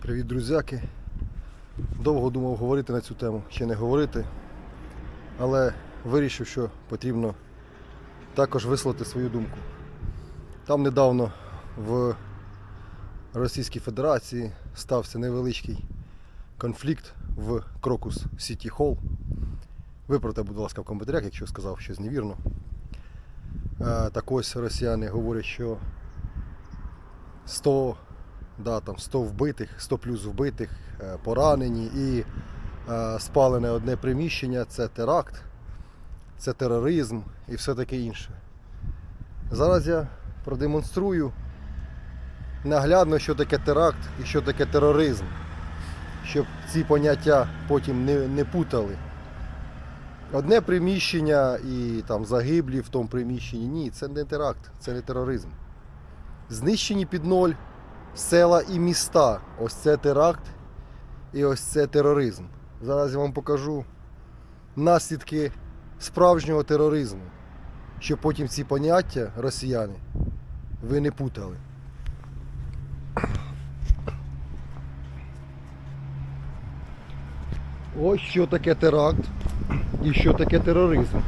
Привіт, друзяки. Довго думав говорити на цю тему чи не говорити, але вирішив, що потрібно також висловити свою думку. Там недавно в Російській Федерації стався невеличкий конфлікт в Крокус Сіті Холл. Виправте, будь ласка, в коментарях, якщо сказав щось невірно. Е, Так ось росіяни говорять, що 100 да, там 100 вбитих, 100 плюс вбитих, е, поранені і е, спалене одне приміщення це теракт, це тероризм і все таке інше. Зараз я продемонструю наглядно, що таке теракт і що таке тероризм, щоб ці поняття потім не, не путали. Одне приміщення і там загиблі в тому приміщенні. Ні, це не теракт, це не тероризм. Знищені під ноль села і міста. Ось це теракт і ось це тероризм. Зараз я вам покажу наслідки справжнього тероризму, щоб потім ці поняття росіяни ви не путали. Ось що таке теракт і що таке тероризм.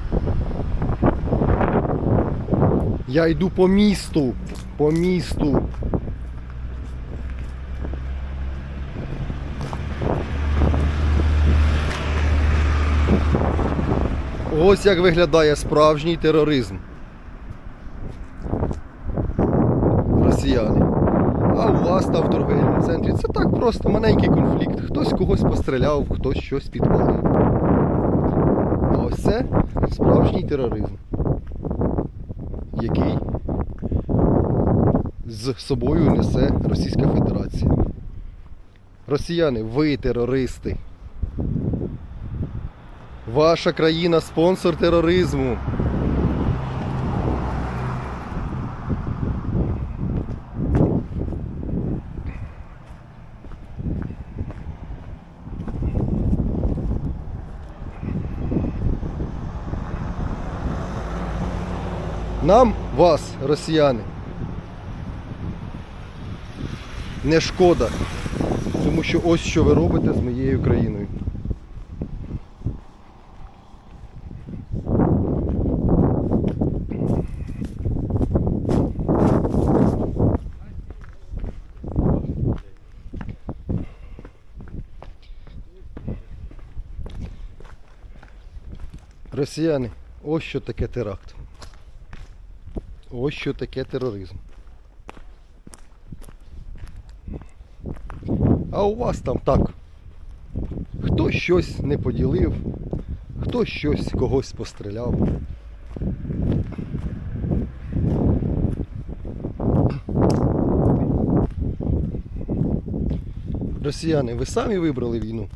Я йду по місту, по місту. Ось як виглядає справжній тероризм. Росіяни. А у вас там в торговельному центрі це так просто маленький конфлікт. Хтось когось постріляв, хтось щось підпалив. А ось це справжній тероризм, який з собою несе Російська Федерація. Росіяни, ви терористи. Ваша країна спонсор тероризму. Нам, вас, росіяни, не шкода, тому що ось що ви робите з моєю країною. Росіяни, ось що таке теракт. Ось що таке тероризм. А у вас там так. Хто щось не поділив, хто щось когось постріляв. Росіяни, ви самі вибрали війну?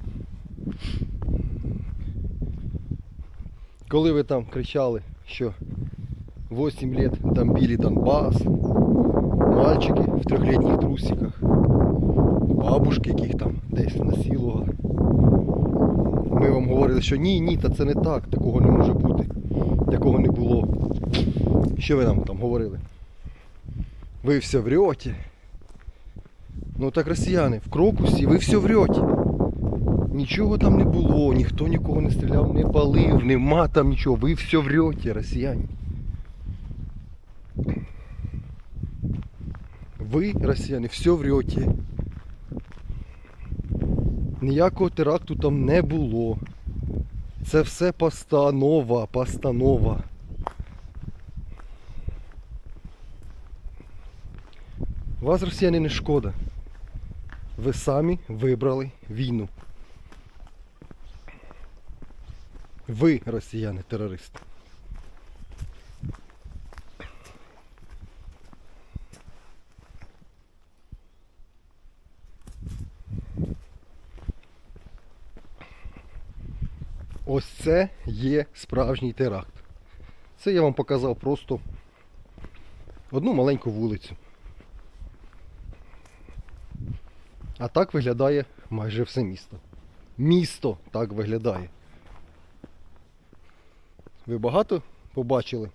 Коли ви там кричали, що 8 лет бомбили Донбасс, мальчики в трехлетних трусиках, бабушки, яких там десь насилували. Ми вам говорили, що ні, ні, та це не так, такого не може бути, такого не було. Що ви нам там говорили? Ви все врете. Ну так росіяни, в крокусі ви все врете. Нічого там не було, ніхто нікого не стріляв, не палив, нема там нічого. Ви все врете, росіяни. Ви, росіяни, все врете. Ніякого теракту там не було. Це все постанова, постанова. Вас, росіяни, не шкода. Ви самі вибрали війну. Ви, росіяни, терористи. Ось це є справжній теракт. Це я вам показав просто одну маленьку вулицю. А так виглядає майже все місто. Місто так виглядає. Ви багато побачили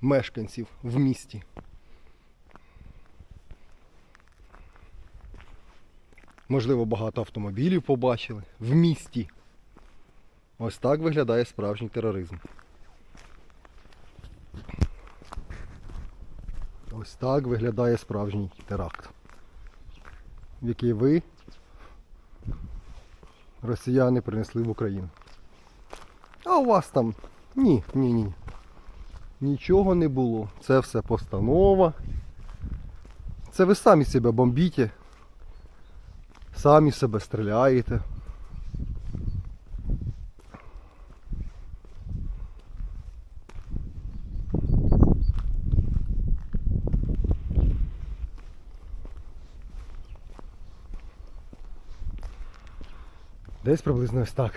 мешканців в місті? Можливо, багато автомобілів побачили в місті. Ось так виглядає справжній тероризм. Ось так виглядає справжній теракт, в який ви, росіяни, принесли в Україну. А у вас там ні, ні, ні. Нічого не було. Це все постанова. Це ви самі себе бомбіте, самі себе стріляєте. Десь приблизно ось так.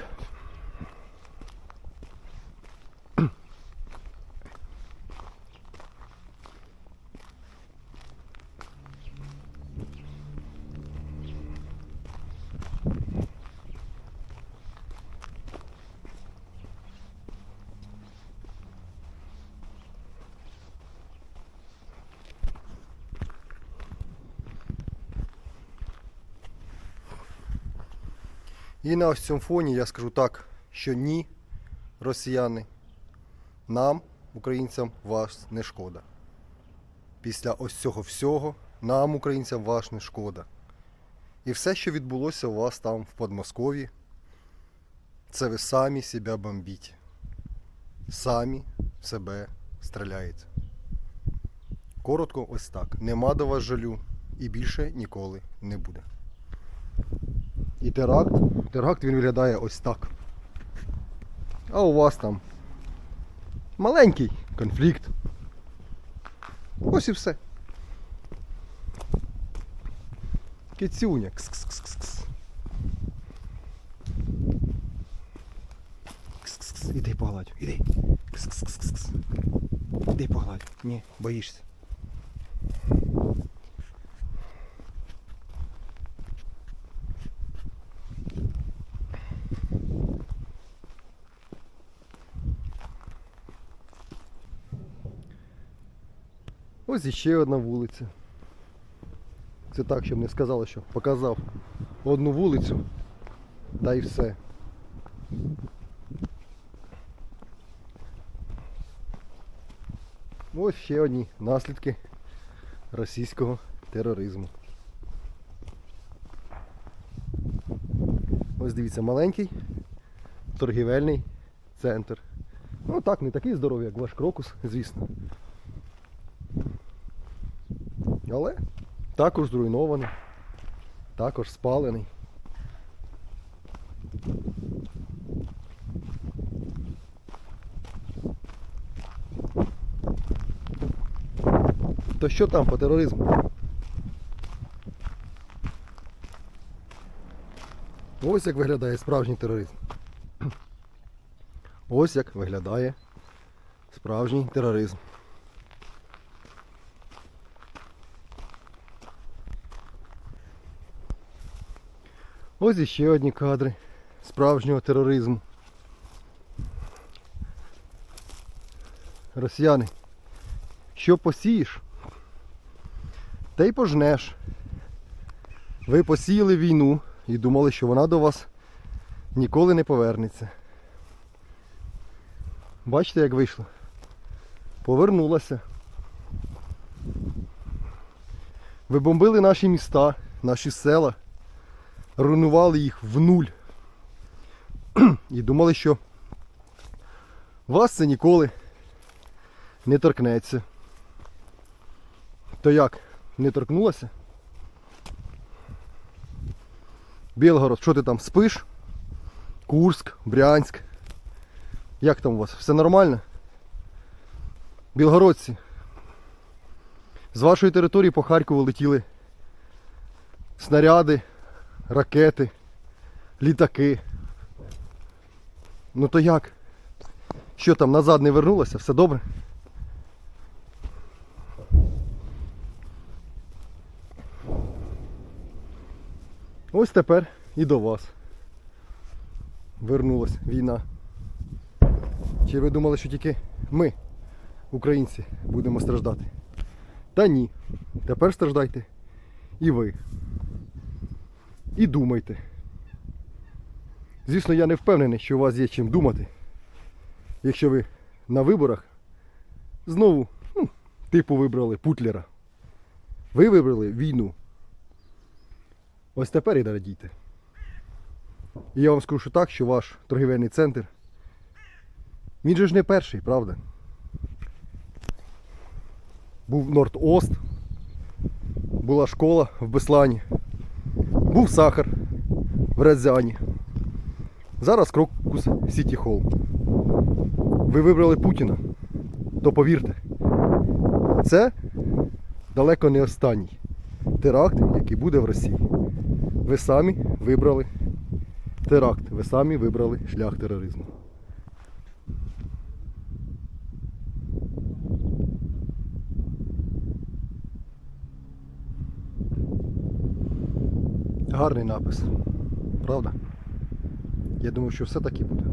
І на ось цьому фоні я скажу так, що ні, росіяни, нам, українцям, вас не шкода. Після ось цього всього нам, українцям, вас не шкода. І все, що відбулося у вас там в Подмосков'ї, це ви самі себе бомбіть. Самі себе стріляєте. Коротко, ось так. Нема до вас жалю і більше ніколи не буде. І теракт. Теракт він виглядає ось так. А у вас там маленький конфлікт. Ось і все. Кицюня. Кс-кс-кс-кс. Кс-кс-кс. Іди погладь, іди. Кс-кс-кс-кс. Іди погладь. Ні, боїшся. Ось іще одна вулиця. Це так, щоб не сказали, що показав одну вулицю та й все. Ось ще одні наслідки російського тероризму. Ось дивіться, маленький торгівельний центр. Ну так, не такий здоровий, як ваш крокус, звісно. Але також зруйнований, також спалений. То що там по тероризму? Ось як виглядає справжній тероризм. Ось як виглядає справжній тероризм. Ось іще одні кадри справжнього тероризму. Росіяни, що посієш, те й пожнеш. Ви посіяли війну і думали, що вона до вас ніколи не повернеться. Бачите, як вийшло? Повернулася. Ви бомбили наші міста, наші села руйнували їх в нуль. І думали, що вас це ніколи не торкнеться. То як? Не торкнулося? Білгород, що ти там спиш? Курськ, Брянськ. Як там у вас? Все нормально? Білгородці. З вашої території по Харкову летіли снаряди, ракети, літаки. Ну то як? Що там назад не вернулося? Все добре? Ось тепер і до вас. Вернулась війна. Чи ви думали, що тільки ми, українці, будемо страждати? Та ні. Тепер страждайте і ви. І думайте. Звісно, я не впевнений, що у вас є чим думати, якщо ви на виборах знову, ну, типу, вибрали Путлера. Ви вибрали війну. Ось тепер і радійте. І я вам скажу так, що ваш торгівельний центр, він же ж не перший, правда? Був Норд-Ост, була школа в Беслані, був сахар в Радзяні. Зараз Крокус Сіті Холл. Ви вибрали Путіна, то повірте, це далеко не останній теракт, який буде в Росії. Ви самі вибрали теракт, ви самі вибрали шлях тероризму. Гарний напис, правда? Я думаю, що все так і буде.